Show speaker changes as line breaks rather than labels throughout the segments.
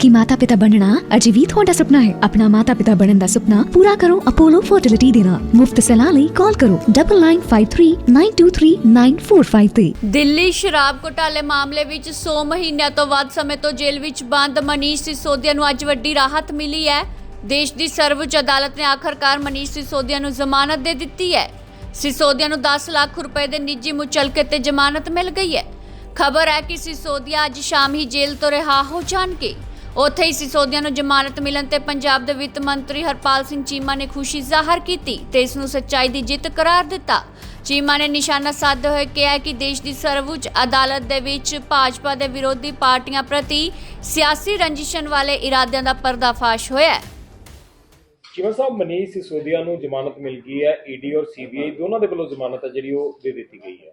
ਕਿ ਮਾਤਾ-ਪਿਤਾ ਬਣਨਾ ਅਜੇ ਵੀ ਤੁਹਾਡਾ ਸੁਪਨਾ ਹੈ ਆਪਣਾ ਮਾਤਾ-ਪਿਤਾ ਬਣਨ ਦਾ ਸੁਪਨਾ ਪੂਰਾ ਕਰੋ ਅਪੋਲੋ ਫਰਟੀਲਿਟੀ ਦੇ ਨਾਲ ਮੁਫਤ ਲਈ ਕਾਲ ਕਰੋ 9953923945
ਦਿੱਲੀ ਸ਼ਰਾਬ ਘੁਟਾਲੇ ਮਾਮਲੇ ਵਿੱਚ 100 ਮਹੀਨਿਆਂ ਤੋਂ ਵੱਧ ਸਮੇਂ ਤੋਂ ਜੇਲ੍ਹ ਵਿੱਚ ਬੰਦ ਮਨੀਸ਼ ਸਿਸੋਦੀਆ ਨੂੰ ਅੱਜ ਵੱਡੀ ਰਾਹਤ ਮਿਲੀ ਹੈ ਦੇਸ਼ ਦੀ ਸਰਵਉੱਚ ਅਦਾਲਤ ਨੇ ਆਖਰਕਾਰ ਮਨੀਸ਼ ਸਿਸੋਦੀਆ ਨੂੰ ਜ਼ਮਾਨਤ ਦੇ ਦਿੱਤੀ ਹੈ ਸਿਸੋਦੀਆ ਨੂੰ 10 ਲੱਖ ਰੁਪਏ ਦੇ ਨਿੱਜੀ ਮੁਚਲਕੇ ਤੇ ਜ਼ਮਾਨਤ ਮਿਲ ਗਈ ਹੈ ਖਬਰ ਹੈ ਕਿ ਸਿਸੋਦੀਆ ਅੱਜ ਸ਼ਾਮ ਹੀ ਜੇਲ੍ਹ ਤੋਂ ਰਿਹਾ ਹੋ ਜਾਣਗੇ ਉੱਥੇ ਹੀ ਸਿਸੋਦੀਆ ਨੂੰ ਜ਼ਮਾਨਤ ਮਿਲਣ ਤੇ ਪੰਜਾਬ ਦੇ ਵਿੱਤ ਮੰਤਰੀ ਹਰਪਾਲ ਸਿੰਘ ਚੀਮਾ ਨੇ ਖੁਸ਼ੀ ਜ਼ਾਹਰ ਕੀਤੀ ਤੇ ਇਸ ਨੂੰ ਸੱਚਾਈ ਦੀ ਜਿੱਤ ਕਰਾਰ ਦਿੱਤਾ। ਚੀਮਾ ਨੇ ਨਿਸ਼ਾਨਾ ਸਾਧਦੇ ਹੋਏ ਕਿਹਾ ਕਿ ਦੇਸ਼ ਦੀ ਸਰਵਉੱਚ ਅਦਾਲਤ ਦੇ ਵਿੱਚ ਭਾਜਪਾ ਦੇ ਵਿਰੋਧੀ ਪਾਰਟੀਆਂ ਪ੍ਰਤੀ ਸਿਆਸੀ ਰੰਜਿਸ਼ਨ ਵਾਲੇ ਇਰਾਦਿਆਂ ਦਾ ਪਰਦਾਫਾਸ਼ ਹੋਇਆ ਹੈ।
ਚੀਮਾ ਸਾਹਿਬ, ਮਨੀਸ਼ ਸਿਸੋਦੀਆ ਨੂੰ ਜ਼ਮਾਨਤ ਮਿਲ ਗਈ ਹੈ, ਈਡੀ ਔਰ ਸੀਬੀਆਈ ਦੋਨਾਂ ਦੇ ਵੱਲੋਂ ਜ਼ਮਾਨਤ ਹੈ ਜਿਹੜੀ ਉਹ ਦੇ ਦਿੱਤੀ ਗਈ ਹੈ।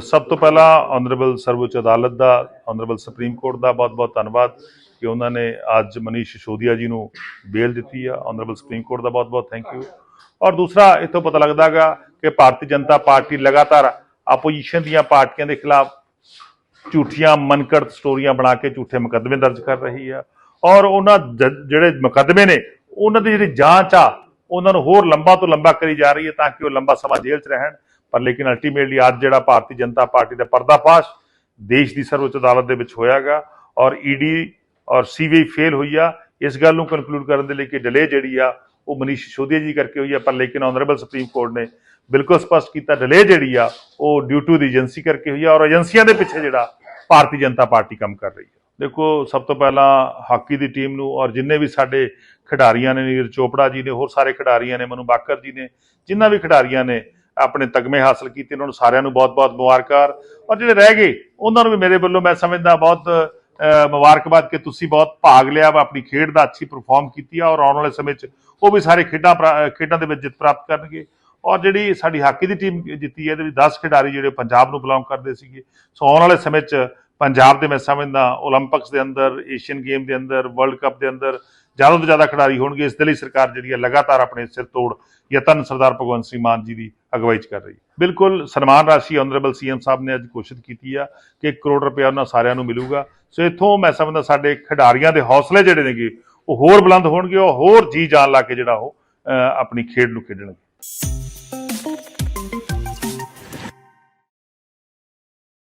ਸਭ ਤੋਂ ਪਹਿਲਾਂ ਆਨਰੇਬਲ ਸਰਵਉੱਚ ਅਦਾਲਤ ਦਾ ਆਨਰੇਬਲ ਸੁਪਰੀਮ ਕੋਰਟ ਦਾ ਬਹੁਤ-ਬਹੁਤ ਧੰਨਵਾਦ ਕਿ ਉਹਨਾਂ ਨੇ ਅੱਜ ਮਨੀਸ਼ ਸਿਸੋਦੀਆ ਜੀ ਨੂੰ ਬੇਲ ਦਿੱਤੀ ਆ। ਆਨਰੇਬਲ ਸੁਪਰੀਮ ਕੋਰਟ ਦਾ ਬਹੁਤ-ਬਹੁਤ ਥੈਂਕ ਯੂ ਔਰ ਦੂਸਰਾ, ਇਥੋਂ ਪਤਾ ਲੱਗਦਾਗਾ ਕਿ ਭਾਰਤੀ ਜਨਤਾ ਪਾਰਟੀ ਲਗਾਤਾਰ ਆਪੋਜੀਸ਼ਨ ਦੀਆਂ ਪਾਰਟੀਆਂ ਦੇ ਖਿਲਾਫ ਝੂਠੀਆਂ ਮਨਕੜਤ ਸਟੋਰੀਆਂ ਬਣਾ ਕੇ ਝੂਠੇ ਮੁਕੱਦਮੇ ਦਰਜ ਕਰ ਰਹੀ ਆ। ਔਰ ਉਹਨਾਂ ਜ- ਜਿਹੜੇ ਮੁਕੱਦਮੇ ਨੇ, ਉਹਨਾਂ ਦੀ ਜਿਹੜੀ ਜਾਂਚ ਆ, ਉਹਨਾਂ ਨੂੰ ਹੋਰ ਲੰਬਾ ਤੋਂ ਲੰਬਾ ਕਰੀ ਜਾ ਰਹੀ ਹੈ ਤਾਂ ਕਿ ਉਹ ਲੰਬਾ ਸਮਾਂ ਜੇਲ੍ਹ 'ਚ ਰਹਿਣ। ਪਰ ਲੇਕਿਨ ਅਲਟੀਮੇਟਲੀ ਅੱਜ ਜਿਹੜਾ ਭਾਰਤੀ ਜਨਤਾ ਪਾਰਟੀ ਦਾ ਪਰਦਾਫਾਸ਼ ਦੇਸ਼ ਦੀ ਸਰਵਉੱਚ ਅਦਾਲਤ ਦੇ ਵਿੱਚ ਹੋਇਆਗਾ ਔਰ ਈਡੀ ਔਰ ਸੀਬੀਆਈ ਫੇਲ ਹੋਈ ਆ, ਇਸ ਗੱਲ ਨੂੰ ਕਨਕਲੂਡ ਕਰਨ ਦੇ ਲਈ ਕਿ ਡਿਲੇ ਜਿਹੜੀ ਆ, ਉਹ ਮਨੀਸ਼ ਸਿਸੋਦੀਆ ਜੀ ਕਰਕੇ ਹੋਈ ਆ, ਪਰ ਲੇਕਿਨ ਆਨਰੇਬਲ ਸੁਪਰੀਮ ਕੋਰਟ ਨੇ ਬਿਲਕੁਲ ਸਪਸ਼ਟ ਕੀਤਾ ਡਿਲੇ ਜਿਹੜੀ ਆ, ਉਹ ਡਿਊ ਟੂ ਦੀ ਏਜੰਸੀ ਕਰਕੇ ਹੋਈ ਆ ਔਰ ਏਜੰਸੀਆਂ ਦੇ ਪਿੱਛੇ ਜਿਹੜਾ ਭਾਰਤੀ ਜਨਤਾ ਪਾਰਟੀ ਕੰਮ ਕਰ ਰਹੀ ਹੈ ਦੇਖੋ, ਸਭ ਤੋਂ ਪਹਿਲਾਂ ਹਾਕੀ ਦੀ ਟੀਮ ਨੂੰ ਔਰ ਜਿੰਨੇ ਵੀ ਸਾਡੇ ਖਿਡਾਰੀਆਂ ਨੇ, ਨੀਰਜ ਚੋਪੜਾ ਜੀ ਨੇ, ਹੋਰ ਸਾਰੇ ਖਿਡਾਰੀਆਂ ਨੇ, ਮਨੂ ਬਾਕਰ ਜੀ ਨੇ, ਜਿੰਨਾ ਵੀ ਖਿਡਾਰੀਆਂ ਨੇ ਆਪਣੇ ਤਗਮੇ ਹਾਸਲ ਕੀਤੇ ਉਹਨਾਂ ਨੂੰ ਸਾਰਿਆਂ ਨੂੰ ਬਹੁਤ-ਬਹੁਤ ਮੁਬਾਰਕਾਂ। ਔਰ ਜਿਹੜੇ ਰਹਿ ਗਏ, ਉਹਨਾਂ ਨੂੰ ਵੀ ਮੇਰੇ ਵੱਲੋਂ ਮੈਂ ਸਮਝਦਾ ਬਹੁਤ ਮੁਬਾਰਕਬਾਦ ਕਿ ਤੁਸੀਂ ਬਹੁਤ ਭਾਗ ਲਿਆ ਵਾ, ਆਪਣੀ ਖੇਡ ਦਾ ਅੱਛੀ ਪਰਫਾਰਮ ਕੀਤੀ ਆ, ਔਰ ਆਉਣ ਵਾਲੇ ਸਮੇਂ 'ਚ ਉਹ ਵੀ ਸਾਰੇ ਖੇਡਾਂ ਖੇਡਾਂ ਦੇ ਵਿੱਚ ਜਿੱਤ ਪ੍ਰਾਪਤ ਕਰਨਗੇ। ਔਰ ਜਿਹੜੀ ਸਾਡੀ ਹਾਕੀ ਦੀ ਟੀਮ ਜਿੱਤੀ ਹੈ, ਇਹਦੇ ਵਿੱਚ 10 ਖਿਡਾਰੀ ਜਿਹੜੇ ਪੰਜਾਬ ਨੂੰ ਬਿਲੋਂਗ ਕਰਦੇ ਸੀਗੇ। ਸੋ ਆਉਣ ਵਾਲੇ ਸਮੇਂ 'ਚ ਪੰਜਾਬ ਦੇ ਮੈਂ ਸਮਝਦਾ 올림픽ਸ ਦੇ ਅੰਦਰ ਏਸ਼ੀਅਨ ਗੇਮ ਦੇ ਅੰਦਰ ਵਰਲਡ ਕੱਪ ਦੇ ਅੰਦਰ ਜ਼ਿਆਦਾ ਤੋਂ ਜ਼ਿਆਦਾ ਖਿਡਾਰੀ ਹੋਣਗੇ। ਇਸ ਦੇ ਲਈ ਸਰਕਾਰ ਜਿਹੜੀ ਹੈ ਲਗਾਤਾਰ ਆਪਣੇ ਸਿਰ ਤੋੜ, ਯਤਨ ਸਰਦਾਰ ਭਗਵੰਤ ਸਿੰਘ ਮਾਨ ਜੀ ਦੀ ਅਗਵਾਈ 'ਚ ਕਰ ਰਹੀ ਹੈ। ਬਿਲਕੁਲ ਸਨਮਾਨ ਰਾਸ਼ੀ ਆਨਰੇਬਲ ਸੀਐਮ ਸਾਹਿਬ ਨੇ ਅੱਜ ਘੋਸ਼ਿਤ ਕੀਤੀ ਆ ਕਿ 1 ਕਰੋੜ ਰੁਪਏ ਉਹਨਾਂ ਸਾਰਿਆਂ ਨੂੰ ਮਿਲੂਗਾ। ਸੋ ਇੱਥੋਂ ਮੈਂ ਸਮਝਦਾ ਸਾਡੇ ਖਿਡਾਰੀਆਂ ਦੇ ਹੌਸਲੇ ਜਿਹੜੇ ਨੇਗੇ, ਉਹ ਹੋਰ ਬੁਲੰਦ ਹੋਣਗੇ, ਉਹ ਹੋਰ ਜੀ ਜਾਨ ਲਾ ਕੇ ਜਿਹੜਾ ਉਹ ਆਪਣੀ ਖੇਡ ਨੂੰ ਖੇਡਣਗੇ।